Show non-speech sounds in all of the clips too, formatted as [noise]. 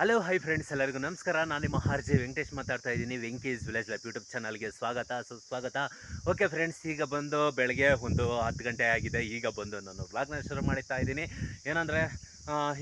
Hello hi friends ಎಲ್ಲರಿಗೂ ನಮಸ್ಕಾರ. ನಾನು ನಿಮ್ಮ ಆರ್ ಜೆ ವೆಂಕಟೇಶ್ ಮಾತಾಡ್ತಾ ಇದ್ದೀನಿ ವೆಂಕೇಶ್ ವಿಲೇಜ್ ಲೈಫ್ ಯೂಟ್ಯೂಬ್ ಚಾನಲ್ಗೆ ಸ್ವಾಗತ ಸುಸ್ವಾಗತ ಓಕೆ ಫ್ರೆಂಡ್ಸ್ ಈಗ ಬಂದು ಬೆಳಗ್ಗೆ ಒಂದು ಹತ್ತು ಗಂಟೆ ಆಗಿದೆ, ಈಗ ಬಂದು ನಾನು ವ್ಲಾಗ್ನ ಶುರು ಮಾಡ್ತಾ ಇದ್ದೀನಿ. ಏನಂದರೆ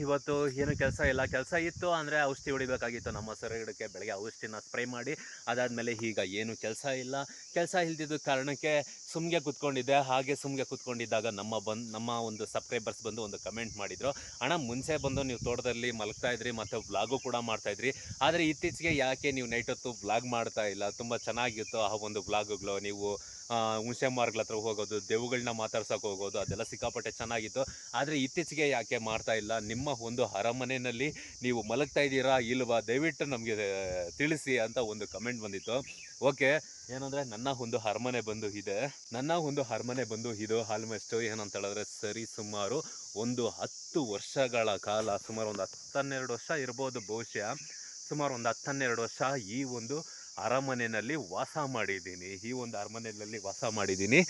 ಇವತ್ತು ಏನು ಕೆಲಸ ಇಲ್ಲ. ಕೆಲಸ ಇತ್ತು ಅಂದರೆ ಔಷಧಿ ಹೊಡಿಬೇಕಾಗಿತ್ತು ನಮ್ಮ ಸೊರಗಿಡಕ್ಕೆ. ಬೆಳಗ್ಗೆ ಔಷಧಿನ ಸ್ಪ್ರೇ ಮಾಡಿ, ಅದಾದಮೇಲೆ ಈಗ ಏನು ಕೆಲಸ ಇಲ್ಲ. ಕೆಲಸ ಇಲ್ದಿದ್ದ ಕಾರಣಕ್ಕೆ ಸುಮ್ಗೆ ಕೂತ್ಕೊಂಡಿದ್ದೆ. ಹಾಗೆ ಸುಮ್ಗೆ ಕೂತ್ಕೊಂಡಿದ್ದಾಗ ನಮ್ಮ ಬಂದು, ನಮ್ಮ ಒಂದು ಸಬ್ಸ್ಕ್ರೈಬರ್ಸ್ ಬಂದು ಒಂದು ಕಮೆಂಟ್ ಮಾಡಿದರು. ಅಣ್ಣ, ಮುಂಚೆ ಬಂದು ನೀವು ತೋಟದಲ್ಲಿ ಮಲಗ್ತಾ ಇದ್ರಿ ಮತ್ತು ವ್ಲಾಗು ಕೂಡ ಮಾಡ್ತಾ ಇದ್ರಿ. ಆದರೆ ಇತ್ತೀಚೆಗೆ ಯಾಕೆ ನೀವು ನೈಟ್ ಹೊತ್ತು ವ್ಲಾಗ್ ಮಾಡ್ತಾ ಇಲ್ಲ? ತುಂಬ ಚೆನ್ನಾಗಿತ್ತು ಆ ಒಂದು ವ್ಲಾಗುಗಳು ನೀವು ಹುಣಸೆ ಮಾರ್ಗಳ ಹತ್ರ ಹೋಗೋದು ದೆವುಗಳನ್ನ ಮಾತಾಡ್ಸೋಕೆ ಹೋಗೋದು, ಅದೆಲ್ಲ ಸಿಕ್ಕಾಪಟ್ಟೆ ಚೆನ್ನಾಗಿತ್ತು. ಆದರೆ ಇತ್ತೀಚೆಗೆ ಯಾಕೆ ಮಾಡ್ತಾ ಇಲ್ಲ? ನಿಮ್ಮ ಒಂದು ಅರಮನೆಯಲ್ಲಿ ನೀವು ಮಲಗ್ತಾ ಇದ್ದೀರಾ ಇಲ್ವಾ? ದಯವಿಟ್ಟು ನಮಗೆ ತಿಳಿಸಿ ಅಂತ ಒಂದು ಕಮೆಂಟ್ ಬಂದಿತ್ತು. ಓಕೆ, ಏನಂದರೆ ನನ್ನ ಒಂದು ಅರಮನೆ ಬಂದು ಇದೆ. ನನ್ನ ಒಂದು ಅರಮನೆ ಬಂದು ಇದು ಆಲ್ಮೋಸ್ಟ್ ಏನಂತ ಹೇಳಿದ್ರೆ ಸರಿ ಸುಮಾರು ಒಂದು ಹತ್ತು ವರ್ಷಗಳ ಕಾಲ, ಸುಮಾರು ಒಂದು ಹತ್ತನ್ನೆರಡು ವರ್ಷ ಇರ್ಬೋದು ಬಹುಶಃ. ಸುಮಾರು ಒಂದು ಹತ್ತನ್ನೆರಡು ವರ್ಷ ಈ ಒಂದು ಅರಮನೆಯಲ್ಲಿ ವಾಸ ಮಾಡಿದ್ದೀನಿ. ಈ ಒಂದು ಅರಮನೆಯಲ್ಲಿ ವಾಸ ಮಾಡಿದ್ದೀನಿ.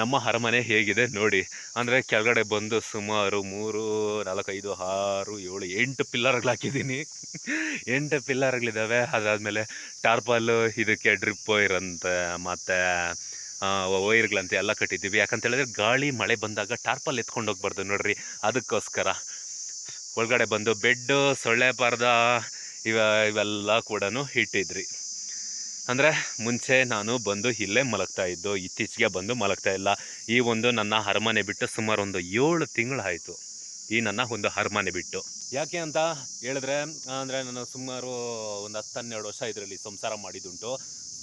ನಮ್ಮ ಅರಮನೆ ಹೇಗಿದೆ ನೋಡಿ. ಅಂದರೆ ಕೆಳಗಡೆ ಬಂದು ಸುಮಾರು ಮೂರು, ನಾಲ್ಕೈದು, ಆರು, ಏಳು, ಎಂಟು ಪಿಲ್ಲರ್ಗಳು ಹಾಕಿದ್ದೀನಿ [laughs] ಎಂಟು ಪಿಲ್ಲರ್ಗಳಿದ್ದಾವೆ. ಅದಾದಮೇಲೆ ಟಾರ್ಪಲ್ಲು ಇದಕ್ಕೆ ಡ್ರಿಪ್ ಇರಂತೆ ಮತ್ತು ವೈರ್ಗಳಂತೆ ಎಲ್ಲ ಕಟ್ಟಿದ್ದೀವಿ. ಯಾಕಂತ ಹೇಳಿದ್ರೆ ಗಾಳಿ, ಮಳೆ ಬಂದಾಗ ಟಾರ್ಪಲ್ ಎತ್ಕೊಂಡು ಹೋಗ್ಬಾರ್ದು ನೋಡ್ರಿ. ಅದಕ್ಕೋಸ್ಕರ ಒಳಗಡೆ ಬಂದು ಬೆಡ್ ಸೊಳ್ಳೆ ಪರ್ದ, ಇವ, ಇವೆಲ್ಲ ಕೂಡ ಇಟ್ಟಿದ್ರಿ. ಅಂದರೆ ಮುಂಚೆ ನಾನು ಬಂದು ಇಲ್ಲೇ ಮಲಗ್ತಾ ಇದ್ದು, ಇತ್ತೀಚೆಗೆ ಬಂದು ಮಲಗ್ತಾ ಇಲ್ಲ. ಈ ಒಂದು ನನ್ನ ಅರಮನೆ ಬಿಟ್ಟು ಸುಮಾರು ಒಂದು ಏಳು ತಿಂಗಳಾಯಿತು ಈ ನನ್ನ ಒಂದು ಅರಮನೆ ಬಿಟ್ಟು. ಯಾಕೆ ಅಂತ ಹೇಳಿದ್ರೆ, ಅಂದರೆ ನಾನು ಸುಮಾರು ಒಂದು ಹತ್ತು ಹನ್ನೆರಡು ವರ್ಷ ಇದರಲ್ಲಿ ಸಂಸಾರ ಮಾಡಿದ್ದುಂಟು.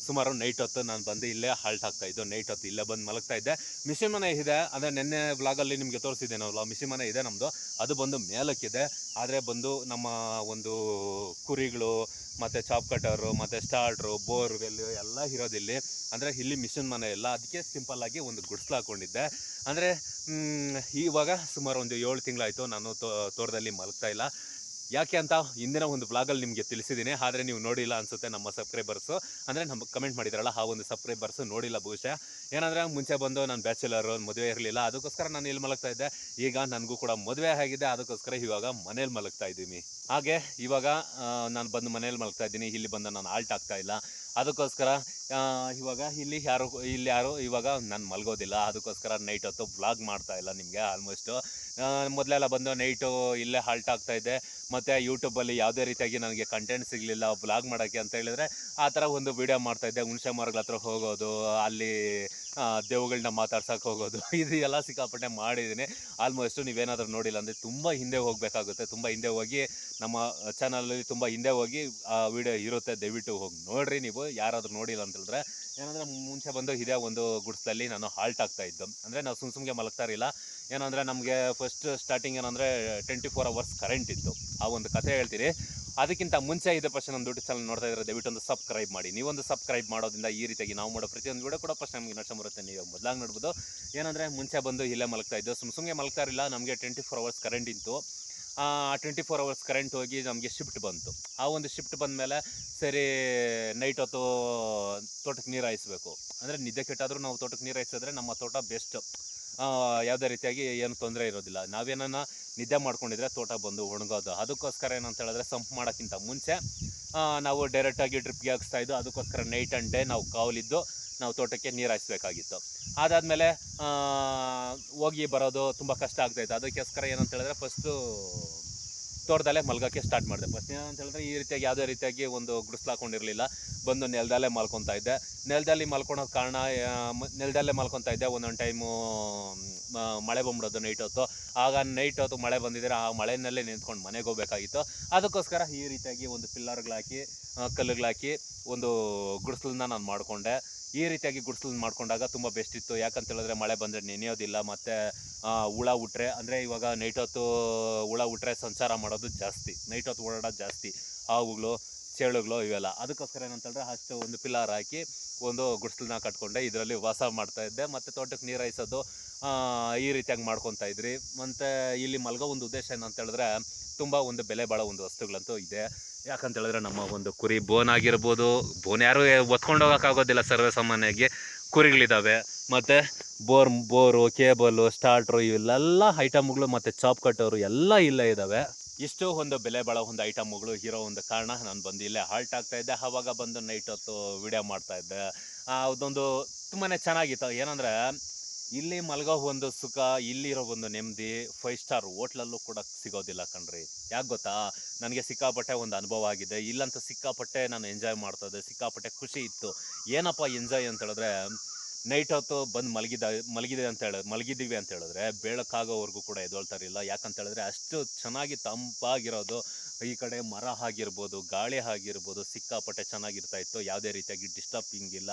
ಸುಮಾರು ನೈಟ್ ಹೊತ್ತು ನಾನು ಬಂದು ಇಲ್ಲೇ ಹಾಲ್ಟ್ ಆಗ್ತಾ ಇದ್ದು, ನೈಟ್ ಹೊತ್ತು ಇಲ್ಲೇ ಬಂದು ಮಲಗ್ತಾ ಇದ್ದೆ. ಮಿಷಿನ್ ಮನೆ ಇದೆ, ಅಂದರೆ ನಿನ್ನೆ ವ್ಲಾಗಲ್ಲಿ ನಿಮಗೆ ತೋರಿಸಿದ್ದೆ ನಾವು ಮಿಷಿನ್ ಮನೆ ಇದೆ ನಮ್ಮದು ಅದು ಬಂದು ಮೇಲಕ್ಕಿದೆ. ಆದರೆ ಬಂದು ನಮ್ಮ ಒಂದು ಕುರಿಗಳು ಮತ್ತು ಚಾಪ್ ಕಟರು ಮತ್ತು ಸ್ಟಾರ್ಟ್ರು ಬೋರ್ವೆಲ್ ಎಲ್ಲ ಇರೋದಿಲ್ಲಿ. ಅಂದರೆ ಇಲ್ಲಿ ಮಿಷಿನ್ ಮನೆ ಇಲ್ಲ ಅದಕ್ಕೆ ಸಿಂಪಲ್ ಆಗಿ ಒಂದು ಗುಡ್ಸ್ಲು ಹಾಕೊಂಡಿದ್ದೆ. ಅಂದರೆ ಇವಾಗ ಸುಮಾರು ಒಂದು ಏಳು ತಿಂಗಳಾಯಿತು ನಾನು ತೋಟದಲ್ಲಿ ಮಲಗ್ತಾ ಇಲ್ಲ. ಯಾಕೆ ಅಂತ ಹಿಂದಿನ ಒಂದು ಬ್ಲಾಗಲ್ಲಿ ನಿಮಗೆ ತಿಳಿಸಿದ್ದೀನಿ ಆದರೆ ನೀವು ನೋಡಿಲ್ಲ ಅನಿಸುತ್ತೆ ನಮ್ಮ ಸಬ್ಸ್ಕ್ರೈಬರ್ಸು ಅಂದರೆ ನಮ್ಮ ಕಮೆಂಟ್ ಮಾಡಿದ್ರಲ್ಲ, ಆ ಒಂದು ಸಬ್ಸ್ಕ್ರೈಬರ್ಸು ನೋಡಿಲ್ಲ ಬಹುಶಃ. ಏನಂದರೆ ಮುಂಚೆ ಬಂದು ನಾನು ಬ್ಯಾಚುಲರು ಮದುವೆ ಇರಲಿಲ್ಲ. ಅದಕ್ಕೋಸ್ಕರ ನಾನು ಇಲ್ಲಿ ಮಲಗ್ತಾ ಇದ್ದೆ. ಈಗ ನನಗೂ ಕೂಡ ಮದುವೆ ಆಗಿದೆ. ಅದಕ್ಕೋಸ್ಕರ ಇವಾಗ ಮನೇಲಿ ಮಲಗ್ತಾ ಇದ್ದೀನಿ. ಹಾಗೆ ಇವಾಗ ನಾನು ಬಂದು ಮನೇಲಿ ಮಲಗ್ತಾ ಇದ್ದೀನಿ. ಇಲ್ಲಿ ಬಂದು ನಾನು ಆಲ್ಟ್ ಆಗ್ತಾ ಇಲ್ಲ. ಅದಕ್ಕೋಸ್ಕರ ಇವಾಗ ಇಲ್ಲಿ ಯಾರು ಇಲ್ಲಿ ಯಾರು ಇವಾಗ ನಾನು ಮಲಗೋದಿಲ್ಲ. ಅದಕ್ಕೋಸ್ಕರ ನೈಟ್ ಹೊತ್ತು ವ್ಲಾಗ್ ಮಾಡ್ತಾ ಇಲ್ಲ ನಿಮಗೆ ಆಲ್ಮೋಸ್ಟು ಮೊದಲೆಲ್ಲ ಬಂದು ನೈಟು ಇಲ್ಲೇ ಹಾಲ್ಟ್ ಆಗ್ತಾ ಇದ್ದೆ. ಮತ್ತು ಯೂಟ್ಯೂಬಲ್ಲಿ ಯಾವುದೇ ರೀತಿಯಾಗಿ ನನಗೆ ಕಂಟೆಂಟ್ ಸಿಗಲಿಲ್ಲ ವ್ಲಾಗ್ ಮಾಡೋಕ್ಕೆ ಅಂತ ಹೇಳಿದ್ರೆ, ಆ ಥರ ಒಂದು ವಿಡಿಯೋ ಮಾಡ್ತಾಯಿದ್ದೆ ಹುಣಸೆ ಮರಗಳ ಹತ್ರ ಹೋಗೋದು, ಅಲ್ಲಿ ದೇವುಗಳನ್ನ ಮಾತಾಡ್ಸಕ್ಕೆ ಹೋಗೋದು. [laughs] ಇದು ಎಲ್ಲ ಸಿಕ್ಕಾಪಟ್ಟೆ ಮಾಡಿದ್ದೀನಿ. ಆಲ್ಮೋಸ್ಟು ನೀವೇನಾದರೂ ನೋಡಿಲ್ಲ ಅಂದರೆ ತುಂಬ ಹಿಂದೆ ಹೋಗಬೇಕಾಗುತ್ತೆ. ತುಂಬ ಹಿಂದೆ ಹೋಗಿ ನಮ್ಮ ಚಾನಲಲ್ಲಿ ತುಂಬ ಹಿಂದೆ ಹೋಗಿ ಆ ವಿಡಿಯೋ ಇರುತ್ತೆ. ದಯವಿಟ್ಟು ಹೋಗಿ ನೋಡಿರಿ ನೀವು. ಯಾರಾದರೂ ನೋಡಿಲ್ಲ ಅಂತ ಹೇಳಿದ್ರೆ ಏನಂದರೆ ಮುಂಚೆ ಬಂದು ಇದೇ ಒಂದು ಗುಡ್ಸಲ್ಲಿ ನಾನು ಹಾಲ್ಟ್ ಆಗ್ತಾ ಇದ್ದು. ಅಂದರೆ ನಾವು ಸುಮ್ ಸುಮ್ಗೆ ಮಲಗ್ತಾ ಇರಲಿಲ್ಲ. ಏನಂದರೆ ನಮಗೆ ಫಸ್ಟ್ ಸ್ಟಾರ್ಟಿಂಗ್ ಏನಂದರೆ ಟ್ವೆಂಟಿ ಫೋರ್ ಅವರ್ಸ್ ಕರೆಂಟ್ ಇತ್ತು. ಆ ಒಂದು ಕಥೆ ಹೇಳ್ತೀನಿ. ಅದಕ್ಕಿಂತ ಮುಂಚೆ ಇದೆ ಫಸ್ಟ್ ನಮ್ಮ ಯೂಟ್ಯೂಬ್ ಚಾನಲ್ ನೋಡ್ತಾ ಇದ್ರೆ ದಯವಿಟ್ಟು ಒಂದು ಸಬ್ಸ್ಕ್ರೈಬ್ ಮಾಡಿ. ನೀವೊಂದು ಸಬ್ಸ್ಕ್ರೈಬ್ ಮಾಡೋದ್ರಿಂದ ಈ ರೀತಿಯಾಗಿ ನಾವು ಮಾಡೋ ಪ್ರತಿಯೊಂದು ವಿಡಿಯೋ ಕೂಡ ಫಸ್ಟ್ ನಮಗೆ ನಷ್ಟ ಬರುತ್ತೆ. ನೀವು ಮೊದಲಾಗಿ ನೋಡ್ಬೋದು. ಏನಂದರೆ ಮುಂಚೆ ಬಂದು ಇಲ್ಲೇ ಮಲಗ್ತಾ ಇದ್ದೋ, ಸುಮ್ ಸುಮ್ಮನೆ ಮಲಗ್ತಾ ಇರಲಿಲ್ಲ ನಮಗೆ ಟ್ವೆಂಟಿ ಫೋರ್ ಅವರ್ಸ್ ಕರೆಂಟ್ ಇತ್ತು. ಟ್ವೆಂಟಿ ಫೋರ್ ಅವರ್ಸ್ ಕರೆಂಟ್ ಹೋಗಿ ನಮಗೆ ಶಿಫ್ಟ್ ಬಂತು. ಆ ಒಂದು ಶಿಫ್ಟ್ ಬಂದಮೇಲೆ ಸರಿ ನೈಟ್ ಹೊತ್ತು ತೋಟಕ್ಕೆ ನೀರು ಹಾಯಿಸ್ಬೇಕು. ಅಂದರೆ ನಿದ್ದೆ ಕೆಟ್ಟಾದರೂ ನಾವು ತೋಟಕ್ಕೆ ನೀರು ಹಾಯಿಸಿದ್ರೆ ನಮ್ಮ ತೋಟ ಬೆಸ್ಟ್ ಯಾವುದೇ ರೀತಿಯಾಗಿ ಏನು ತೊಂದರೆ ಇರೋದಿಲ್ಲ. ನಾವೇನನ್ನ ನಿದ್ದೆ ಮಾಡ್ಕೊಂಡಿದ್ರೆ ತೋಟ ಬಂದು ಒಣಗೋದು. ಅದಕ್ಕೋಸ್ಕರ ಏನಂತ ಹೇಳಿದ್ರೆ ಸಂಪ್ ಮಾಡೋಕ್ಕಿಂತ ಮುಂಚೆ ನಾವು ಡೈರೆಕ್ಟಾಗಿ ಡ್ರಿಪ್ಗೆ ಹಾಕ್ಸ್ತಾ ಇದ್ದು, ಅದಕ್ಕೋಸ್ಕರ ನೈಟ್ ಆ್ಯಂಡ್ ಡೇ ನಾವು ಕಾವಲಿದ್ದು, ನಾವು ತೋಟಕ್ಕೆ ನೀರು ಹಾಯಿಸ್ಬೇಕಾಗಿತ್ತು. ಅದಾದಮೇಲೆ ಹೋಗಿ ಬರೋದು ತುಂಬ ಕಷ್ಟ ಆಗ್ತಾಯಿತ್ತು ಅದಕ್ಕೋಸ್ಕರ ಏನಂತ ಹೇಳಿದ್ರೆ ಫಸ್ಟು ತೋಟದಲ್ಲೇ ಮಲ್ಗೋಕ್ಕೆ ಸ್ಟಾರ್ಟ್ ಮಾಡಿದೆ. ಫಸ್ಟ್ ಅಂತ ಹೇಳಿದ್ರೆ ಈ ರೀತಿಯಾಗಿ ಯಾವುದೇ ರೀತಿಯಾಗಿ ಒಂದು ಗುಡಿಸ್ಲು ಹಾಕೊಂಡಿರಲಿಲ್ಲ ಬಂದು ನೆಲದಲ್ಲೇ ಮಲ್ಕೊತಾ ಇದ್ದೆ. ನೆಲದಲ್ಲಿ ಮಲ್ಕೊಳೋದು ಕಾರಣ ನೆಲದಲ್ಲೇ ಮಲ್ಕೊತಾ ಇದ್ದೆ. ಒಂದೊಂದು ಟೈಮು ಮಳೆ ಬಂದ್ಬಿಡೋದು ನೈಟ್ ಹೊತ್ತು. ಆಗ ನೈಟ್ ಹೊತ್ತು ಮಳೆ ಬಂದಿದ್ದರೆ ಆ ಮಳೆಯಲ್ಲೇ ನಿಂತ್ಕೊಂಡು ಮನೆಗೆ ಹೋಗ್ಬೇಕಾಗಿತ್ತು. ಅದಕ್ಕೋಸ್ಕರ ಈ ರೀತಿಯಾಗಿ ಒಂದು ಪಿಲ್ಲರ್ಗಳಾಕಿ ಕಲ್ಲುಗಳಾಕಿ ಒಂದು ಗುಡಿಸ್ಲನ್ನ ನಾನು ಮಾಡಿಕೊಂಡೆ. ಈ ರೀತಿಯಾಗಿ ಗುಡಿಸಲು ಮಾಡ್ಕೊಂಡಾಗ ತುಂಬ ಬೆಸ್ಟ್ ಇತ್ತು. ಯಾಕಂತ ಹೇಳಿದ್ರೆ ಮಳೆ ಬಂದರೆ ನೆನೆಯೋದಿಲ್ಲ, ಮತ್ತು ಹುಳ ಉಟ್ರೆ ಅಂದರೆ ಇವಾಗ ನೈಟ್ ಹೊತ್ತು ಹುಳ ಉಟ್ರೆ ಸಂಚಾರ ಮಾಡೋದು ಜಾಸ್ತಿ. ನೈಟ್ ಹೊತ್ತು ಓಡಾಡೋದು ಜಾಸ್ತಿ. ಹಾವುಗಳು, ಚೇಳುಗಳು ಇವೆಲ್ಲ. ಅದಕ್ಕೋಸ್ಕರ ಏನಂತಂದರೆ ಅಷ್ಟು ಒಂದು ಪಿಲ್ಲರ್ ಹಾಕಿ ಒಂದು ಗುಡಿಸಲನ್ನ ಕಟ್ಕೊಂಡೆ. ಇದರಲ್ಲಿ ವಾಸ ಮಾಡ್ತಾ ಇದ್ದೆ. ಮತ್ತು ತೋಟಕ್ಕೆ ನೀರು ಹಾಯಿಸೋದು ಈ ರೀತಿಯಾಗಿ ಮಾಡ್ಕೊತಾ ಇದ್ರಿ. ಮತ್ತು ಇಲ್ಲಿ ಮಲ್ಗೋ ಒಂದು ಉದ್ದೇಶ ಏನಂತ ಹೇಳಿದ್ರೆ ತುಂಬ ಒಂದು ಬೆಲೆ ಬಾಳೋ ಒಂದು ವಸ್ತುಗಳಂತೂ ಇದೆ. ಯಾಕಂತ ಹೇಳಿದ್ರೆ ನಮ್ಮ ಒಂದು ಕುರಿ ಬೋನ್ ಆಗಿರ್ಬೋದು, ಬೋನ್ ಯಾರು ಒತ್ಕೊಂಡು ಹೋಗೋಕ್ಕಾಗೋದಿಲ್ಲ ಸರ್ವೇ ಸಾಮಾನ್ಯವಾಗಿ ಕುರಿಗಳಿದ್ದಾವೆ ಮತ್ತು ಬೋರ್, ಬೋರು, ಕೇಬಲು, ಸ್ಟಾರ್ಟ್ರು ಇವೆಲ್ಲ ಐಟಮ್ಗಳು ಮತ್ತು ಚಾಪ್ ಕಟ್ಟೋರು ಎಲ್ಲ ಇಲ್ಲೇ ಇದ್ದಾವೆ ಇಷ್ಟು ಒಂದು ಬೆಲೆ ಬಾಳೋ ಒಂದು ಐಟಮ್ಗಳು ಇರೋ ಒಂದು ಕಾರಣ ನಾನು ಬಂದು ಇಲ್ಲೇ ಹಾಲ್ಟ್ ಆಗ್ತಾ ಇದ್ದೆ. ಆವಾಗ ಬಂದು ನೈಟ್ ಹೊತ್ತು ವಿಡಿಯೋ ಮಾಡ್ತಾ ಇದ್ದೆ. ಅದೊಂದು ತುಂಬಾ ಚೆನ್ನಾಗಿತ್ತು. ಏನಂದರೆ ಇಲ್ಲಿ ಮಲಗೋ ಒಂದು ಸುಖ, ಇಲ್ಲಿರೋ ಒಂದು ನೆಮ್ಮದಿ ಫೈವ್ ಸ್ಟಾರ್ ಹೋಟ್ಲಲ್ಲೂ ಕೂಡ ಸಿಗೋದಿಲ್ಲ ಕಣ್ರಿ. ಯಾಕೆ ಗೊತ್ತಾ? ನನಗೆ ಸಿಕ್ಕಾಪಟ್ಟೆ ಒಂದು ಅನುಭವ ಆಗಿದೆ. ಇಲ್ಲಂತ ಸಿಕ್ಕಾಪಟ್ಟೆ ನಾನು ಎಂಜಾಯ್ ಮಾಡ್ತಾ ಇದ್ದೆ, ಸಿಕ್ಕಾಪಟ್ಟೆ ಖುಷಿ ಇತ್ತು. ಏನಪ್ಪ ಎಂಜಾಯ್ ಅಂತ ಹೇಳಿದ್ರೆ ನೈಟ್ ಹೊತ್ತು ಬಂದು ಮಲಗಿದ, ಮಲಗಿದೆ ಅಂತ ಹೇಳ, ಮಲಗಿದ್ದೀವಿ ಅಂತ ಹೇಳಿದ್ರೆ, ಬೆಳಕಾಗೋವರೆಗೂ ಕೂಡ ಎದ್ದೊಳ್ತಾರಿಲ್ಲ ಯಾಕಂತ ಹೇಳಿದ್ರೆ, ಅಷ್ಟು ಚೆನ್ನಾಗಿ ತಂಪಾಗಿರೋದು, ಈ ಕಡೆ ಮರ ಆಗಿರ್ಬೋದು, ಗಾಳಿ ಆಗಿರ್ಬೋದು, ಸಿಕ್ಕಾಪಟ್ಟೆ ಚೆನ್ನಾಗಿರ್ತಾ ಇತ್ತು. ಯಾವುದೇ ರೀತಿಯಾಗಿ ಡಿಸ್ಟರ್ಬಿಂಗ್ ಇಲ್ಲ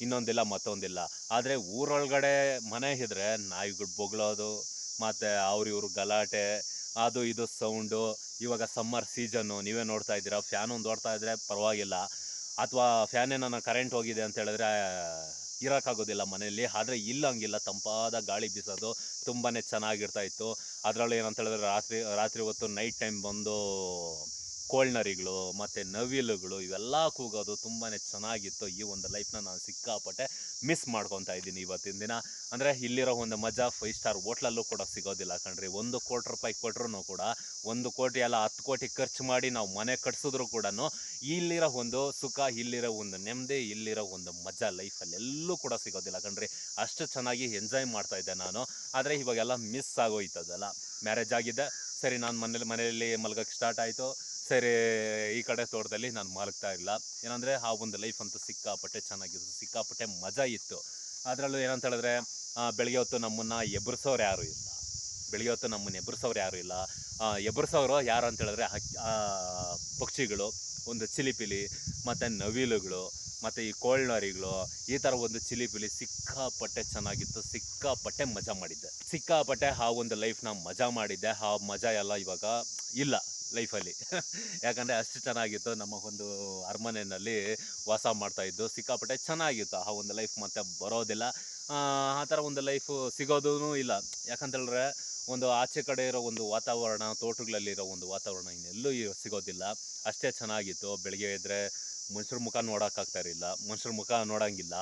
ಇನ್ನೊಂದಿಲ್ಲ ಮತ್ತೊಂದಿಲ್ಲ. ಆದರೆ ಊರೊಳಗಡೆ ಮನೆ ಇದ್ರೆ ನಾಯಿಗಳು ಬೊಗಳೋದು, ಮತ್ತು ಅವ್ರ ಇವ್ರ ಗಲಾಟೆ, ಅದು ಇದು ಸೌಂಡು, ಇವಾಗ ಸಮ್ಮರ್ ಸೀಸನ್ನು ನೀವೇ ನೋಡ್ತಾ ಇದ್ದೀರಾ, ಫ್ಯಾನ್ ಒಂದು ಓಡ್ತಾ ಇದ್ರೆ ಪರವಾಗಿಲ್ಲ. ಅಥವಾ ಫ್ಯಾನ್ ಏನೋ ಕರೆಂಟ್ ಹೋಗಿದೆ ಅಂತ ಹೇಳಿದ್ರೆ ಇರೋಕ್ಕಾಗೋದಿಲ್ಲ ಮನೆಯಲ್ಲಿ. ಆದರೆ ಇಲ್ಲ ಹಂಗಿಲ್ಲ, ತಂಪಾದ ಗಾಳಿ ಬೀಸೋದು ತುಂಬಾ ಚೆನ್ನಾಗಿರ್ತಾ ಇತ್ತು. ಅದರಲ್ಲೂ ಏನಂತ ಹೇಳಿದ್ರೆ ರಾತ್ರಿ ರಾತ್ರಿ ಹೊತ್ತು ನೈಟ್ ಟೈಮ್ ಬಂದು ಕೋಳ್ನರಿಗಳು ಮತ್ತು ನವಿಲುಗಳು ಇವೆಲ್ಲ ಕೂಗೋದು ತುಂಬಾ ಚೆನ್ನಾಗಿತ್ತು. ಈ ಒಂದು ಲೈಫ್ನ ನಾನು ಸಿಕ್ಕಾಪಟ್ಟೆ ಮಿಸ್ ಮಾಡ್ಕೊತಾ ಇದ್ದೀನಿ ಇವತ್ತಿನ ದಿನ. ಅಂದರೆ ಇಲ್ಲಿರೋ ಒಂದು ಮಜಾ ಫೈವ್ ಸ್ಟಾರ್ ಹೋಟ್ಲಲ್ಲೂ ಕೂಡ ಸಿಗೋದಿಲ್ಲ ಕಣ್ರಿ. ಒಂದು ಕೋಟಿ ರೂಪಾಯಿ ಕೊಟ್ರು ಕೂಡ, ಒಂದು ಕೋಟಿ ಎಲ್ಲ ಹತ್ತು ಕೋಟಿ ಖರ್ಚು ಮಾಡಿ ನಾವು ಮನೆ ಕಟ್ಸಿದ್ರು ಕೂಡ ಇಲ್ಲಿರೋ ಒಂದು ಸುಖ, ಇಲ್ಲಿರೋ ಒಂದು ನೆಮ್ಮದಿ, ಇಲ್ಲಿರೋ ಒಂದು ಮಜಾ ಲೈಫಲ್ಲಿ ಎಲ್ಲೂ ಕೂಡ ಸಿಗೋದಿಲ್ಲ ಕಣ್ರಿ. ಅಷ್ಟು ಚೆನ್ನಾಗಿ ಎಂಜಾಯ್ ಮಾಡ್ತಾ ಇದ್ದೆ ನಾನು. ಆದರೆ ಇವಾಗೆಲ್ಲ ಮಿಸ್ ಆಗೋಯ್ತದಲ್ಲ. ಮ್ಯಾರೇಜ್ ಆಗಿದೆ. ಸರಿ, ನಾನು ಮನೇಲಿ, ಮನೆಯಲ್ಲಿ ಮಲಗಕ್ಕೆ ಸ್ಟಾರ್ಟ್ ಆಯಿತು. ಸರಿ, ಈ ಕಡೆ ತೋಟದಲ್ಲಿ ನಾನು ಮಲಗ್ತಾ ಇಲ್ಲ. ಏನಂದರೆ, ಆ ಒಂದು ಲೈಫ್ ಅಂತೂ ಸಿಕ್ಕಾಪಟ್ಟೆ ಚೆನ್ನಾಗಿತ್ತು. ಸಿಕ್ಕಾಪಟ್ಟೆ ಮಜಾ ಇತ್ತು. ಅದರಲ್ಲೂ ಏನಂತ ಹೇಳಿದ್ರೆ ಬೆಳಗ್ಗೆ ಹೊತ್ತು ನಮ್ಮನ್ನು ಎಬ್ಬರಿಸೋರು ಯಾರೂ ಇಲ್ಲ. ಬೆಳಗ್ಗೆ ಹೊತ್ತು ನಮ್ಮನ್ನು ಎಬ್ಬರಿಸೋರು ಯಾರೂ ಇಲ್ಲ. ಎಬ್ರಿಸೋರು ಯಾರು ಅಂತ ಹೇಳಿದ್ರೆ ಹಕ್ಕಿ ಪಕ್ಷಿಗಳು, ಒಂದು ಚಿಲಿಪಿಲಿ, ಮತ್ತು ನವಿಲುಗಳು, ಮತ್ತು ಈ ಕೋಳ್ನರಿಗಳು ಈ ಥರ ಒಂದು ಚಿಲಿಪಿಲಿ ಸಿಕ್ಕಾಪಟ್ಟೆ ಚೆನ್ನಾಗಿತ್ತು. ಸಿಕ್ಕಾಪಟ್ಟೆ ಮಜಾ ಮಾಡಿದ್ದೆ. ಸಿಕ್ಕಾಪಟ್ಟೆ ಆ ಒಂದು ಲೈಫ್ನ ಮಜಾ ಮಾಡಿದ್ದೆ. ಆ ಮಜಾ ಎಲ್ಲ ಇವಾಗ ಇಲ್ಲ. ಲೈಫಲ್ಲಿ. ಯಾಕಂದರೆ ಅಷ್ಟು ಚೆನ್ನಾಗಿತ್ತು. ನಮ್ಮ ಒಂದು ಅರಮನೆಯಲ್ಲಿ ವಾಸ ಮಾಡ್ತಾ ಇದ್ದು, ಸಿಕ್ಕಾಪಟ್ಟೆ ಚೆನ್ನಾಗಿತ್ತು. ಆ ಒಂದು ಲೈಫ್ ಮತ್ತೆ ಬರೋದಿಲ್ಲ. ಆ ಥರ ಒಂದು ಲೈಫು ಸಿಗೋದೂ ಇಲ್ಲ. ಯಾಕಂತ ಹೇಳಿದ್ರೆ ಒಂದು ಆಚೆ ಕಡೆ ಇರೋ ಒಂದು ವಾತಾವರಣ ತೋಟಗಳಲ್ಲಿರೋ ಒಂದು ವಾತಾವರಣ ಇನ್ನೆಲ್ಲೂ ಸಿಗೋದಿಲ್ಲ. ಅಷ್ಟೇ ಚೆನ್ನಾಗಿತ್ತು. ಬೆಳಗ್ಗೆ ಇದ್ದರೆ ಮನುಷ್ಯರ ಮುಖ ನೋಡೋಕ್ಕಾಗ್ತಾ ಇರಲಿಲ್ಲ. ಮನುಷ್ಯರ ಮುಖ ನೋಡೋಂಗಿಲ್ಲ.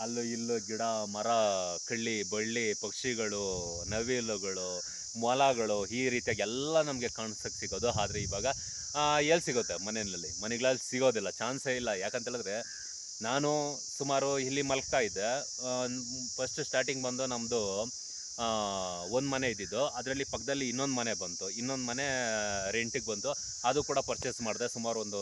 ಅಲ್ಲೂ ಇಲ್ಲೂ ಗಿಡ, ಮರ, ಕಳ್ಳಿ, ಬಳ್ಳಿ, ಪಕ್ಷಿಗಳು, ನವಿಲುಗಳು ಮೊಲಗಳು ಈ ರೀತಿಯಾಗಿ ಎಲ್ಲ ನಮಗೆ ಕಾಣಿಸೋಕೆ ಸಿಗೋದು. ಆದರೆ ಇವಾಗ ಎಲ್ಲಿ ಸಿಗುತ್ತೆ ಮನೆಯಲ್ಲಿ? ಮನೆಗಳಲ್ಲಿ ಸಿಗೋದಿಲ್ಲ, ಚಾನ್ಸೇ ಇಲ್ಲ. ಯಾಕಂತ ಹೇಳಿದ್ರೆ, ನಾನು ಸುಮಾರು ಇಲ್ಲಿ ಮಲಗ್ತಾ ಇದ್ದೆ. ಫಸ್ಟ್ ಸ್ಟಾರ್ಟಿಂಗ್ ಬಂದು ನಮ್ಮದು ಒಂದು ಮನೆ ಇದ್ದಿದ್ದು. ಅದರಲ್ಲಿ ಪಕ್ಕದಲ್ಲಿ ಇನ್ನೊಂದು ಮನೆ ಬಂತು. ಇನ್ನೊಂದು ಮನೆ ರೆಂಟಿಗೆ ಬಂತು. ಅದು ಕೂಡ ಪರ್ಚೇಸ್ ಮಾಡಿದೆ. ಸುಮಾರು ಒಂದು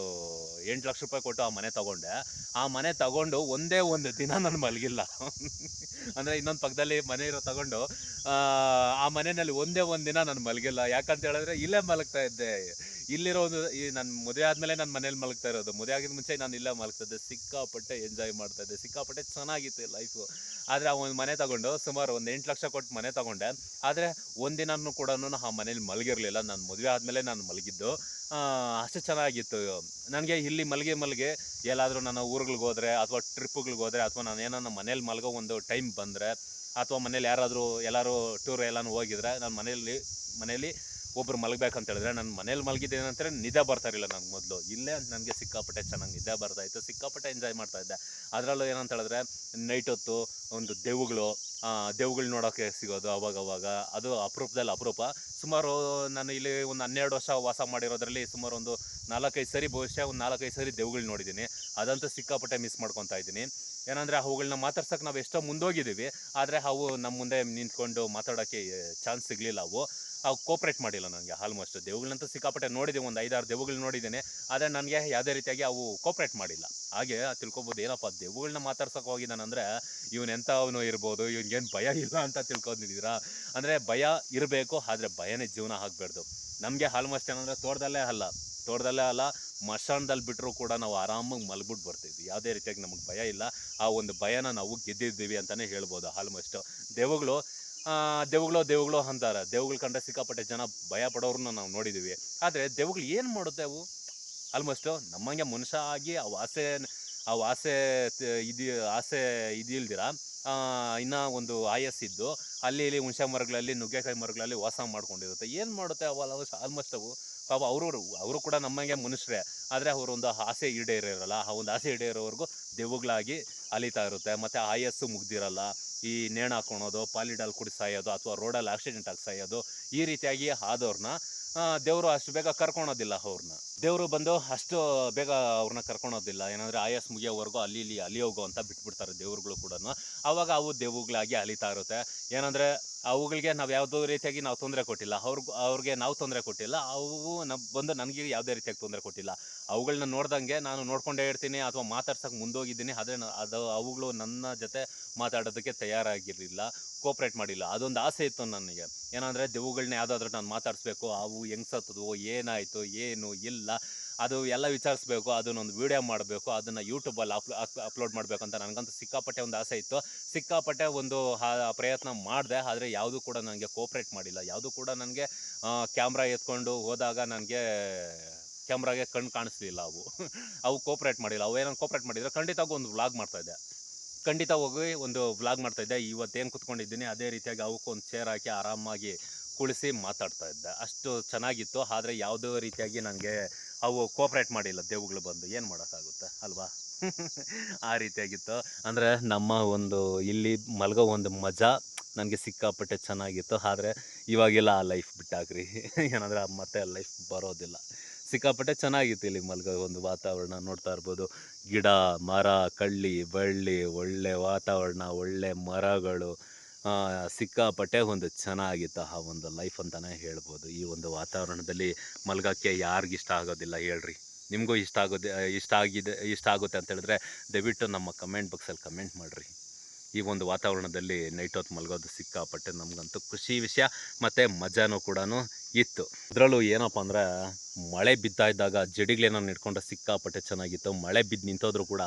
ಎಂಟು ಲಕ್ಷ ರೂಪಾಯಿ ಕೊಟ್ಟು ಆ ಮನೆ ತಗೊಂಡೆ. ಆ ಮನೆ ತಗೊಂಡು ಒಂದೇ ಒಂದು ದಿನ ನಾನು ಮಲಗಿಲ್ಲ. [laughs] ಅಂದರೆ ಇನ್ನೊಂದು ಪಕ್ಕದಲ್ಲಿ ಮನೆ ಇರೋ ತಗೊಂಡು ಆ, ಮನೆಯಲ್ಲಿ ಒಂದೇ ಒಂದು ದಿನ ನಾನು ಮಲಗಿಲ್ಲ. ಯಾಕಂತ ಹೇಳಿದ್ರೆ ಇಲ್ಲೇ ಮಲಗ್ತಾ ಇದ್ದೆ. ಇಲ್ಲಿರೋದು ಈ ನಾನು ಮದುವೆ ಆದಮೇಲೆ ನಾನು ಮನೇಲಿ ಮಲಗ್ತಾ ಇರೋದು. ಮದುವೆ ಆಗಿದ ಮುಂಚೆ ನಾನು ಇಲ್ಲ ಮಲಗ್ತಾ ಇದ್ದೆ ಸಿಕ್ಕಾಪಟ್ಟೆ ಎಂಜಾಯ್ ಮಾಡ್ತಾ ಇದ್ದೆ ಸಿಕ್ಕಾಪಟ್ಟೆ ಚೆನ್ನಾಗಿತ್ತು ಲೈಫು ಆದರೆ ಆ ಒಂದು ಮನೆ ತಗೊಂಡು ಸುಮಾರು ಒಂದು ಎಂಟು ಲಕ್ಷ ಕೊಟ್ಟು ಮನೆ ತಗೊಂಡೆ. ಆದರೆ ಒಂದಿನೂ ಕೂಡ ಆ ಮನೇಲಿ ಮಲಗಿರಲಿಲ್ಲ. ನಾನು ಮದುವೆ ಆದಮೇಲೆ ನಾನು ಮಲಗಿದ್ದು. ಅಷ್ಟು ಚೆನ್ನಾಗಿತ್ತು. ನನಗೆ ಇಲ್ಲಿ ಮಲಗಿ ಮಲಗಿ ಎಲ್ಲಾದರೂ ನಾನು ಊರುಗಳಿಗೆ ಹೋದರೆ ಅಥವಾ ಟ್ರಿಪ್ಗಳಿಗೆ ಹೋದರೆ ಅಥವಾ ನಾನು ಏನನ್ನ ಮನೇಲಿ ಮಲಗೋ ಒಂದು ಟೈಮ್ ಬಂದರೆ ಅಥವಾ ಮನೇಲಿ ಯಾರಾದರೂ ಎಲ್ಲರೂ ಟೂರ್ ಎಲ್ಲಾನು ಹೋಗಿದ್ರೆ ನಾನು ಮನೆಯಲ್ಲಿ ಮನೇಲಿ ಒಬ್ರು ಮಲಗಬೇಕಂತ ಹೇಳಿದ್ರೆ ನಾನು ಮನೇಲಿ ಮಲಗಿದ್ದೇನೆ ಅಂತಂದರೆ ನಿದ್ದೆ ಬರ್ತಾ ನನಗೆ ಮೊದಲು. ಇಲ್ಲೇ ನನಗೆ ಸಿಕ್ಕಾಪಟ್ಟೆ ಚೆನ್ನಾಗಿ ನಿದ್ದೆ ಬರ್ತಾ ಇತ್ತು ಸಿಕ್ಕಾಪಟ್ಟೆ ಎಂಜಾಯ್ ಮಾಡ್ತಾ ಇದ್ದೆ. ಅದರಲ್ಲೂ ಏನಂತ ಹೇಳಿದ್ರೆ ನೈಟ್ ಹೊತ್ತು ಒಂದು ದೆವ್ಗಳು ದೆವ್ಗಳು ನೋಡೋಕ್ಕೆ ಸಿಗೋದು ಅವಾಗ ಅವಾಗ ಅದು ಅಪರೂಪದಲ್ಲಿ ಅಪರೂಪ. ಸುಮಾರು ನಾನು ಇಲ್ಲಿ ಒಂದು ಹನ್ನೆರಡು ವರ್ಷ ವಾಸ ಮಾಡಿರೋದ್ರಲ್ಲಿ ಸುಮಾರು ಒಂದು ನಾಲ್ಕೈದು ಸರಿ ಬಹುಶಃ ಒಂದು ನಾಲ್ಕೈದು ಸರಿ ದೆವ್ಗಳು ನೋಡಿದ್ದೀನಿ. ಅದಂತೂ ಸಿಕ್ಕಾಪಟ್ಟೆ ಮಿಸ್ ಮಾಡ್ಕೊತಾ ಇದ್ದೀನಿ. ಏನಂದರೆ ಅವುಗಳನ್ನ ಮಾತಾಡ್ಸೋಕೆ ನಾವು ಎಷ್ಟೋ ಮುಂದೋಗಿದ್ದೀವಿ. ಆದರೆ ಅವು ನಮ್ಮ ಮುಂದೆ ನಿಂತ್ಕೊಂಡು ಮಾತಾಡೋಕ್ಕೆ ಚಾನ್ಸ್ ಸಿಗಲಿಲ್ಲ ಅವು ಅವು ಕೋಪ್ರೇಟ್ ಮಾಡಿಲ್ಲ ನನಗೆ ಆಲ್ಮೋಸ್ಟ್ ದೇವುಗಳಂತೂ ಸಿಕ್ಕಾಪಟ್ಟೆ ನೋಡಿದೆ ಒಂದು ಐದಾರು ದೇವುಗಳು ನೋಡಿದ್ದೀನಿ. ಆದರೆ ನನಗೆ ಯಾವುದೇ ರೀತಿಯಾಗಿ ಅವು ಕೋಪ್ರೇಟ್ ಮಾಡಿಲ್ಲ. ಹಾಗೆ ತಿಳ್ಕೊಬೋದು, ಏನಪ್ಪ ದೇವುಗಳನ್ನ ಮಾತಾಡ್ಸೋಕೆ ಹೋಗಿದ್ದಾನಂದರೆ ಇವನೆಂಥ ಅವನು ಇರ್ಬೋದು, ಇವನಿಗೇನು ಭಯ ಇಲ್ಲ ಅಂತ ತಿಳ್ಕೊಂಡಿದ್ದೀರಾ ಅಂದರೆ ಭಯ ಇರಬೇಕು, ಆದರೆ ಭಯನೇ ಜೀವನ ಆಗಬಾರ್ದು. ನಮಗೆ ಆಲ್ಮೋಸ್ಟ್ ಏನಂದರೆ ತೋಟದಲ್ಲೇ ಅಲ್ಲ ತೋಟದಲ್ಲೇ ಅಲ್ಲ ಮಶಾಣದಲ್ಲಿ ಬಿಟ್ಟರೂ ಕೂಡ ನಾವು ಆರಾಮಾಗಿ ಮಲಗ್ಬಿಟ್ಟು ಬರ್ತಿದ್ವಿ. ಯಾವುದೇ ರೀತಿಯಾಗಿ ನಮಗೆ ಭಯ ಇಲ್ಲ. ಆ ಒಂದು ಭಯನ ನಾವು ಗೆದ್ದಿದ್ದೀವಿ ಅಂತಲೇ ಹೇಳ್ಬೋದು. ಆಲ್ಮೋಸ್ಟ್ ದೇವಗಳು ದೆವ್ಗಳು ದೆವ್ಗಳು ಅಂತಾರೆ. ದೆವ್ಗಳು ಕಂಡ್ರೆ ಸಿಕ್ಕಾಪಟ್ಟೆ ಜನ ಭಯ ಪಡೋರನ್ನ ನಾವು ನೋಡಿದ್ದೀವಿ. ಆದರೆ ದೆವ್ಗಳು ಏನು ಮಾಡುತ್ತೆ ಅವು? ಆಲ್ಮೋಸ್ಟು ನಮ್ಮಂಗೆ ಮನುಷ್ಯ ಆಗಿ ಆ ಆಸೆ ಆ ತ- ಇದು, ಆಸೆ ಇದಿಲ್ದಿರ? ಇನ್ನೂ ಒಂದು ಆಯಸ್ಸಿದ್ದು ಅಲ್ಲಿ ಇಲ್ಲಿ ಹುಣಸೆ ಮರಗಳಲ್ಲಿ, ನುಗ್ಗೆಕಾಯಿ ಮರಗಳಲ್ಲಿ ವಾಸ ಮಾಡ್ಕೊಂಡಿರುತ್ತೆ. ಏನು ಮಾಡುತ್ತೆ ಅವು? ಆಲ್ಮೋಸ್ಟ್ ಅವು? ಪಾಪ ಅವರು ಅವರು ಕೂಡ ನಮ್ಮಂಗೆ ಮನುಷ್ಯರೇ ಆದರೆ ಅವರೊಂದು ಆಸೆ ಈಡೇರಿರಲ್ಲ. ಆ ಒಂದು ಆಸೆ ಈಡೇರೋವರೆಗೂ ದೆವ್ವಗಳಾಗಿ ಅಲಿತಾ ಇರುತ್ತೆ. ಮತ್ತು ಆಯಸ್ಸು ಮುಗ್ದಿರಲ್ಲ. ಈ ನೇಣ ಹಾಕೊಳೋದು, ಪಾಲಿಡಾಲ್ ಕುಡಿ ಸಾಯೋದು, ಅಥವಾ ರೋಡಲ್ಲಿ ಆಕ್ಸಿಡೆಂಟ್ ಆಗಿ ಸಾಯೋದು, ಈ ರೀತಿಯಾಗಿ ಆದವ್ರನ್ನ ದೇವರು ಅಷ್ಟು ಬೇಗ ಕರ್ಕೊಳೋದಿಲ್ಲ ಅವ್ರನ್ನ ದೇವರು ಬಂದು ಅಷ್ಟು ಬೇಗ ಅವ್ರನ್ನ ಕರ್ಕೊಳೋದಿಲ್ಲ. ಏನಂದರೆ ಆಯಸ್ ಮುಗಿಯೋವರೆಗೂ ಅಲ್ಲಿ ಇಲ್ಲಿ ಅಲ್ಲಿ ಹೋಗೋ ಅಂತ ಬಿಟ್ಬಿಡ್ತಾರೆ ದೇವ್ರುಗಳು ಕೂಡ ಆವಾಗ ಅವು ದೇವುಗಳಾಗಿ ಅಲಿತಾ ಇರುತ್ತೆ. ಏನಂದ್ರೆ ಅವುಗಳಿಗೆ ನಾವು ಯಾವುದೋ ರೀತಿಯಾಗಿ ನಾವು ತೊಂದರೆ ಕೊಟ್ಟಿಲ್ಲ. ಅವ್ರಿಗೆ ಅವ್ರಿಗೆ ನಾವು ತೊಂದರೆ ಕೊಟ್ಟಿಲ್ಲ. ಅವು ನಮ್ಮ ಬಂದು ನನಗೆ ಯಾವುದೇ ರೀತಿಯಾಗಿ ತೊಂದರೆ ಕೊಟ್ಟಿಲ್ಲ. ಅವುಗಳನ್ನ ನೋಡ್ದಂಗೆ ನಾನು ನೋಡ್ಕೊಂಡೇ ಇರ್ತೀನಿ ಅಥವಾ ಮಾತಾಡ್ಸೋಕೆ ಮುಂದೋಗಿದ್ದೀನಿ. ಆದರೆ ಅದು ಅವುಗಳು ನನ್ನ ಜೊತೆ ಮಾತಾಡೋದಕ್ಕೆ ತಯಾರಾಗಿರಲಿಲ್ಲ, ಕೋಪ್ರೇಟ್ ಮಾಡಿಲ್ಲ. ಅದೊಂದು ಆಸೆ ಇತ್ತು ನನಗೆ. ಏನಂದರೆ ದೆವ್ವಗಳನ್ನ ಯಾವುದಾದ್ರೂ ನಾನು ಮಾತಾಡಿಸ್ಬೇಕು. ಅವು ಹೆಂಗ್ ಏನಾಯಿತು, ಏನು ಇಲ್ಲ. ಅದು ಎಲ್ಲ ವಿಚಾರಿಸ್ಬೇಕು, ಅದನ್ನೊಂದು ವಿಡಿಯೋ ಮಾಡಬೇಕು, ಅದನ್ನು ಯೂಟ್ಯೂಬಲ್ಲಿ ಅಪ್ ಅಪ್ಲೋಡ್ ಮಾಡಬೇಕು ಅಂತ ನನಗಂತೂ ಸಿಕ್ಕಾಪಟ್ಟೆ ಒಂದು ಆಸೆ ಇತ್ತು. ಸಿಕ್ಕಾಪಟ್ಟೆ ಒಂದು ಪ್ರಯತ್ನ ಮಾಡಿದೆ, ಆದರೆ ಯಾವುದೂ ಕೂಡ ನನಗೆ ಕೋಪ್ರೇಟ್ ಮಾಡಿಲ್ಲ. ಯಾವುದೂ ಕೂಡ ನನಗೆ ಕ್ಯಾಮ್ರಾ ಎತ್ಕೊಂಡು ಹೋದಾಗ ನನಗೆ ಕ್ಯಾಮ್ರಾಗೆ ಕಣ್ಣು ಕಾಣಿಸ್ಲಿಲ್ಲ ಅವು. [laughs] ಅವು ಕೋಪ್ರೇಟ್ ಮಾಡಿಲ್ಲ. ಅವು ಏನೋ ಕೋಪ್ರೇಟ್ ಮಾಡಿದ್ರೆ ಖಂಡಿತವಾಗೂ ಒಂದು ವ್ಲಾಗ್ ಮಾಡ್ತಾಯಿದ್ದೆ ಖಂಡಿತ ಹೋಗಿ ಒಂದು ವ್ಲಾಗ್ ಮಾಡ್ತಾಯಿದ್ದೆ ಇವತ್ತೇನು ಕುತ್ಕೊಂಡಿದ್ದೀನಿ, ಅದೇ ರೀತಿಯಾಗಿ ಅವಕ್ಕೂ ಒಂದು ಚೇರ್ ಹಾಕಿ ಆರಾಮಾಗಿ ಕುಳಿಸಿ ಮಾತಾಡ್ತಾ ಇದ್ದೆ. ಅಷ್ಟು ಚೆನ್ನಾಗಿತ್ತು, ಆದರೆ ಯಾವುದೋ ರೀತಿಯಾಗಿ ನನಗೆ ಅವು ಕೋಪ್ರೇಟ್ ಮಾಡಿಲ್ಲ ದೇವುಗಳು ಬಂದು ಏನು ಮಾಡೋಕ್ಕಾಗುತ್ತೆ ಅಲ್ವಾ? [laughs] ಆ ರೀತಿಯಾಗಿತ್ತು. ಅಂದರೆ ನಮ್ಮ ಒಂದು ಇಲ್ಲಿ ಮಲಗೋ ಒಂದು ಮಜಾ ನನಗೆ ಸಿಕ್ಕಾಪಟ್ಟೆ ಚೆನ್ನಾಗಿತ್ತು. ಆದರೆ ಇವಾಗೆಲ್ಲ ಆ ಲೈಫ್ ಬಿಟ್ಟಾಕ್ರಿ [laughs] ಏನಂದರೆ ಮತ್ತೆ ಲೈಫ್ ಬರೋದಿಲ್ಲ. ಸಿಕ್ಕಾಪಟ್ಟೆ ಚೆನ್ನಾಗಿತ್ತು ಇಲ್ಲಿ ಮಲಗೋ ಒಂದು ವಾತಾವರಣ ನೋಡ್ತಾ ಇರ್ಬೋದು. ಗಿಡ ಮರ ಕಳ್ಳಿ ಬಳ್ಳಿ ಒಳ್ಳೆ ವಾತಾವರಣ ಒಳ್ಳೆ ಮರಗಳು ಆ, ಸಿಕ್ಕಾಪಟ್ಟೆ ಒಂದು ಚೆನ್ನಾಗಿತ್ತು ಆ ಒಂದು ಲೈಫ್ ಅಂತಲೇ ಹೇಳ್ಬೋದು. ಈ ಒಂದು ವಾತಾವರಣದಲ್ಲಿ ಮಲಗಕ್ಕೆ ಯಾರಿಗಿಷ್ಟ ಇಷ್ಟ ಆಗೋದಿಲ್ಲ ಹೇಳ್ರಿ. ನಿಮಗೂ ಇಷ್ಟ ಆಗೋದು, ಇಷ್ಟ ಆಗಿದೆ, ಇಷ್ಟ ಆಗುತ್ತೆ ಅಂತ ಹೇಳಿದ್ರೆ ದಯವಿಟ್ಟು ನಮ್ಮ ಕಮೆಂಟ್ ಬಾಕ್ಸಲ್ಲಿ ಕಮೆಂಟ್ ಮಾಡಿರಿ. ಈ ಒಂದು ವಾತಾವರಣದಲ್ಲಿ ನೈಟ್ ಹೊತ್ತು ಮಲಗೋದು ಸಿಕ್ಕಾಪಟ್ಟೆ ನಮಗಂತೂ ಖುಷಿ ವಿಷಯ ಮತ್ತು ಮಜಾನೂ ಕೂಡ ಇತ್ತು. ಅದರಲ್ಲೂ ಏನಪ್ಪ ಅಂದರೆ ಮಳೆ ಬಿತ್ತಾ ಇದ್ದಾಗ ಜಡಿಗಳೇನೋ ನಿಡ್ಕೊಂಡ್ರೆ ಸಿಕ್ಕಾಪಟ್ಟೆ ಚೆನ್ನಾಗಿತ್ತು. ಮಳೆ ಬಿದ್ದು ನಿಂತೋದ್ರೂ ಕೂಡ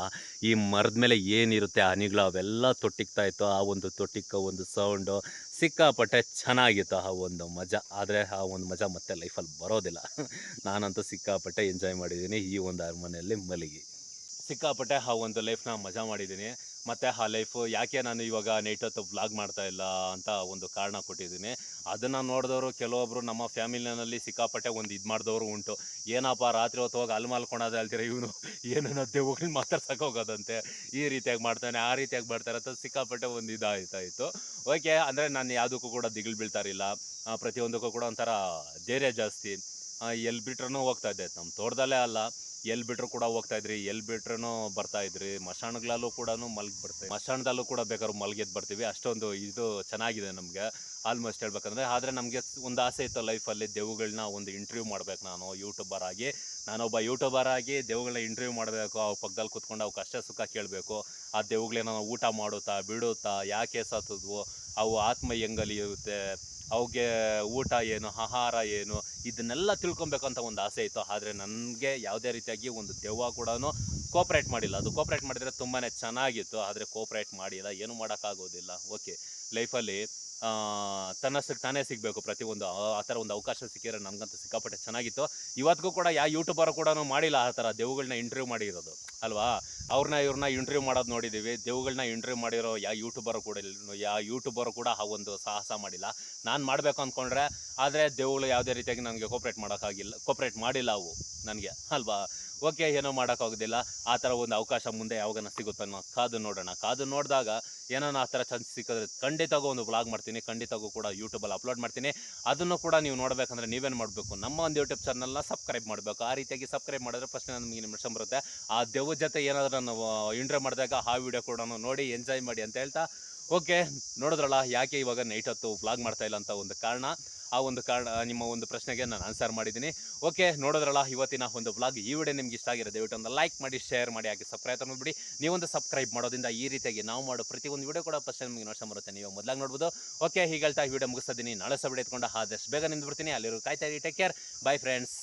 ಈ ಮರದ ಮೇಲೆ ಏನಿರುತ್ತೆ ಹನಿಗಳು ಅವೆಲ್ಲ ತೊಟ್ಟಿಗ್ತಾ ಇತ್ತು. ಆ ಒಂದು ತೊಟ್ಟಿಕ್ಕ ಒಂದು ಸೌಂಡು ಸಿಕ್ಕಾಪಟ್ಟೆ ಚೆನ್ನಾಗಿತ್ತು ಆ ಒಂದು ಮಜಾ. ಆದರೆ ಆ ಒಂದು ಮಜಾ ಮತ್ತೆ ಲೈಫಲ್ಲಿ ಬರೋದಿಲ್ಲ. ನಾನಂತೂ ಸಿಕ್ಕಾಪಟ್ಟೆ ಎಂಜಾಯ್ ಮಾಡಿದ್ದೀನಿ ಈ ಒಂದು ಅರಮನೆಯಲ್ಲಿ ಮಲಗಿ. ಸಿಕ್ಕಾಪಟ್ಟೆ ಆ ಒಂದು ಲೈಫ್ನ ಮಜಾ ಮಾಡಿದ್ದೀನಿ. ಮತ್ತು ಆ ಲೈಫು ಯಾಕೆ ನಾನು ಇವಾಗ ನೈಟ್ ಹೊತ್ತು ವ್ಲಾಗ್ ಮಾಡ್ತಾ ಇಲ್ಲ ಅಂತ ಒಂದು ಕಾರಣ ಕೊಟ್ಟಿದ್ದೀನಿ. ಅದನ್ನು ನೋಡಿದವರು ಕೆಲವೊಬ್ಬರು ನಮ್ಮ ಫ್ಯಾಮಿಲಿನಲ್ಲಿ ಸಿಕ್ಕಾಪಟ್ಟೆ ಒಂದು ಇದು ಮಾಡಿದವರು ಉಂಟು. ಏನಪ್ಪ ರಾತ್ರಿ ಹೊತ್ತು ಹೋಗಿ ಅಲ್ಲಿ ಮಲ್ಕೊಳೋದು ಹೇಳ್ತೀರ? ಇವನು ಏನನ್ನ ಹೋಗಿ ಮಾತಾಡ್ಸಕ್ಕೆ ಹೋಗೋದಂತೆ. ಈ ರೀತಿಯಾಗಿ ಮಾಡ್ತಾನೆ ಆ ರೀತಿಯಾಗಿ ಮಾಡ್ತಾರೆ ಅಂತ ಸಿಕ್ಕಾಪಟ್ಟೆ ಒಂದು ಇದಾಯ್ತಾಯಿತ್ತು ಓಕೆ ಅಂದರೆ ನಾನು ಯಾವುದಕ್ಕೂ ಕೂಡ ದಿಗಿಲು ಬೀಳ್ತಾರಿಲ್ಲ ಪ್ರತಿಯೊಂದಕ್ಕೂ ಕೂಡ ಒಂಥರ ಧೈರ್ಯ ಜಾಸ್ತಿ. ಎಲ್ಲಿ ಬಿಟ್ರೂ ಹೋಗ್ತಾ ಇದ್ದೆ. ನಮ್ಮ ತೋಟದಲ್ಲೇ ಅಲ್ಲ. ಎಲ್ಲಿ ಬಿಟ್ರು ಕೂಡ ಹೋಗ್ತಾ ಇದ್ರಿ ಎಲ್ಲಿ ಬಿಟ್ರೂ ಬರ್ತಾ ಇದ್ರಿ ಮಶಾಣಗಳಲ್ಲೂ ಕೂಡ ಮಲ್ಗಿ ಬರ್ತೀವಿ ಮಶಾಣದಲ್ಲೂ ಕೂಡ ಬೇಕಾದ್ರೆ ಮಲ್ಗೆದ್ದು ಬರ್ತೀವಿ. ಅಷ್ಟೊಂದು ಇದು ಚೆನ್ನಾಗಿದೆ ನಮಗೆ, ಆಲ್ಮೋಸ್ಟ್ ಹೇಳ್ಬೇಕಂದ್ರೆ. ಆದರೆ ನಮಗೆ ಒಂದು ಆಸೆ ಇತ್ತು ಲೈಫಲ್ಲಿ ದೇವುಗಳನ್ನ ಒಂದು ಇಂಟರ್ವ್ಯೂ ಮಾಡ್ಬೇಕು ನಾನು ಯೂಟ್ಯೂಬರ್ ಆಗಿ. ನಾನೊಬ್ಬ ಯೂಟ್ಯೂಬರ್ ಆಗಿ ದೇವುಗಳನ್ನ ಇಂಟರ್ವ್ಯೂ ಮಾಡಬೇಕು, ಅವ್ರ ಪಕ್ಕದಲ್ಲಿ ಕುತ್ಕೊಂಡು ಅವು ಕಷ್ಟ ಸುಖ ಕೇಳಬೇಕು. ಆ ದೇವುಗಳೇನೋ ಊಟ ಮಾಡುತ್ತಾ, ಬಿಡುತ್ತಾ, ಯಾಕೆ ಸತ್ತದ್ವು ಅವು ಆತ್ಮ ಹೆಂಗಲಿಯುತ್ತೆ ಅವಕ್ಕೆ ಊಟ ಏನು, ಆಹಾರ ಏನು, ಇದನ್ನೆಲ್ಲ ತಿಳ್ಕೊಬೇಕಂತ ಒಂದು ಆಸೆ ಇತ್ತು. ಆದರೆ ನನಗೆ ಯಾವುದೇ ರೀತಿಯಾಗಿ ಒಂದು ದೆವ್ವ ಕೂಡ ಕೋಪ್ರೇಟ್ ಮಾಡಿಲ್ಲ. ಅದು ಕೋಪ್ರೇಟ್ ಮಾಡಿದರೆ ತುಂಬಾ ಚೆನ್ನಾಗಿತ್ತು. ಆದರೆ ಕೋಪ್ರೇಟ್ ಮಾಡಿಲ್ಲ. ಏನು ಮಾಡೋಕ್ಕಾಗೋದಿಲ್ಲ. ಓಕೆ ಲೈಫಲ್ಲಿ ತನ್ನಷ್ಟಕ್ಕೆ ತಾನೇ ಸಿಗಬೇಕು ಪ್ರತಿಯೊಂದು ಆ- ಥರ ಒಂದು ಅವಕಾಶ ಸಿಕ್ಕಿದ್ರೆ ನನಗಂತೂ ಸಿಕ್ಕಾಪಟ್ಟೆ ಚೆನ್ನಾಗಿತ್ತು. ಇವತ್ತಿಗೂ ಕೂಡ ಯಾವ ಯೂಟ್ಯೂಬರ್ ಕೂಡ ಮಾಡಿಲ್ಲ ಆ ಥರ ದೇವುಗಳನ್ನ ಇಂಟರ್ವ್ಯೂ ಮಾಡಿರೋದು, ಅಲ್ವಾ? ಅವ್ರನ್ನ ಇವ್ರನ್ನ ಇಂಟರ್ವ್ಯೂ ಮಾಡೋದು ನೋಡಿದ್ದೀವಿ ದೇವುಗಳನ್ನ ಇಂಟರ್ವ್ಯೂ ಮಾಡಿರೋ ಯಾವ ಯೂಟ್ಯೂಬರ್ ಕೂಡ ಇಲ್ಲ ಯಾವ ಯೂಟ್ಯೂಬರ್ ಕೂಡ ಆ ಒಂದು ಸಾಹಸ ಮಾಡಿಲ್ಲ. ನಾನು ಮಾಡಬೇಕು ಅಂದ್ಕೊಂಡ್ರೆ ಆದರೆ ದೇವುಗಳು ಯಾವುದೇ ರೀತಿಯಾಗಿ ನನಗೆ ಕೋಪ್ರೇಟ್ ಮಾಡೋಕ್ಕಾಗಿಲ್ಲ ಕೋಪ್ರೇಟ್ ಮಾಡಿಲ್ಲ ಅವು, ನನಗೆ, ಅಲ್ವಾ? ಓಕೆ, ಏನೋ ಮಾಡೋಕ್ಕಾಗೋದಿಲ್ಲ ಆ ಥರ ಒಂದು ಅವಕಾಶ ಮುಂದೆ ಯಾವಾಗನ ಸಿಗುತ್ತೆ ಅನ್ನೋ ಕಾದು ನೋಡೋಣ. ಕಾದು ನೋಡಿದಾಗ ಏನೋ ಆ ಥರ ಚಾನ್ಸ್ ಸಿಕ್ಕಿದ್ರೆ ಖಂಡಿತವಾಗೂ ಒಂದು ಬ್ಲಾಗ್ ಮಾಡ್ತೀನಿ. ಖಂಡಿತವಾಗೂ ಕೂಡ ಯೂಟ್ಯೂಬಲ್ಲಿ ಅಪ್ಲೋಡ್ ಮಾಡ್ತೀನಿ. ಅದನ್ನು ಕೂಡ ನೀವು ನೋಡಬೇಕಂದ್ರೆ ನೀವೇನು ಮಾಡಬೇಕು? ನಮ್ಮ ಒಂದು ಯೂಟ್ಯೂಬ್ ಚಾನಲ್ನ ಸಬ್ಸ್ಕ್ರೈಬ್ ಮಾಡಬೇಕು. ಆ ರೀತಿಯಾಗಿ ಸಬ್ಸ್ಕ್ರೈಬ್ ಮಾಡಿದ್ರೆ ಫಸ್ಟ್ ನಮಗೆ ನಿಮಿಷ ಬರುತ್ತೆ. ಆ ದೆವ್ವ ಜೊತೆ ಏನಾದರೂ ನಾವು ಇಂಟ್ರೆ ಮಾಡಿದಾಗ ಆ ವಿಡಿಯೋ ಕೂಡ ನೋಡಿ ಎಂಜಾಯ್ ಮಾಡಿ ಅಂತ ಹೇಳ್ತಾ, ಓಕೆ, ನೋಡಿದ್ರಲ್ಲ ಯಾಕೆ ಇವಾಗ ನೈಟ್ ಹೊತ್ತು ವ್ಲಾಗ್ ಮಾಡ್ತಾ ಇಲ್ಲ ಅಂತ ಒಂದು ಕಾರಣ. ಆ ಒಂದು ಕಾರಣ, ನಿಮ್ಮ ಒಂದು ಪ್ರಶ್ನೆಗೆ ನಾನು ಆನ್ಸರ್ ಮಾಡಿದ್ದೀನಿ. ಓಕೆ ನೋಡೋದ್ರಲ್ಲ, ಇವತ್ತಿನ ಒಂದು ವ್ಲಾಗ್ ಈ ವಿಡಿಯೋ ನಿಮ್ಗೆ ಇಷ್ಟ ಆಗಿರೋ ದಯವಿಟ್ಟು ಒಂದು ಲೈಕ್ ಮಾಡಿ ಶೇರ್ ಮಾಡಿ, ಹಾಗೆ ಸಬ್ಸ್ಕ್ರೈಬ್ ಮಾಡಿಬಿಡಿ ನೀವೊಂದು ಸಬ್ಸ್ಕ್ರೈಬ್ ಮಾಡೋದ್ರಿಂದ ಈ ರೀತಿಯಾಗಿ ನಾವು ಮಾಡೋ ಪ್ರತಿಯೊಂದು ವಿಡಿಯೋ ಕೂಡ ಫಸ್ಟ್ ನಿಮಗೆ ನೋಡ್ತಾ ಬರುತ್ತೆ. ನೀವು ಮೊದಲಾಗಿ ನೋಡ್ಬೋದು. ಓಕೆ ಹೀಗೆ ಹೇಳ್ತಾ ಈ ವಿಡಿಯೋ ಮುಗಿಸ್ತಾ ಇದ್ದೀನಿ. ನಾಳೆ ವಿಡಿಯೋ ಎತ್ಕೊಂಡು ಆದಷ್ಟು ಬೇಗ ನಿಂದು ಬರ್ತೀನಿ ಅಲ್ಲಿರೋ ಕಾಯ್ತಾ ಟೇಕ್ ಕೇರ್ ಬೈ ಫ್ರೆಂಡ್ಸ್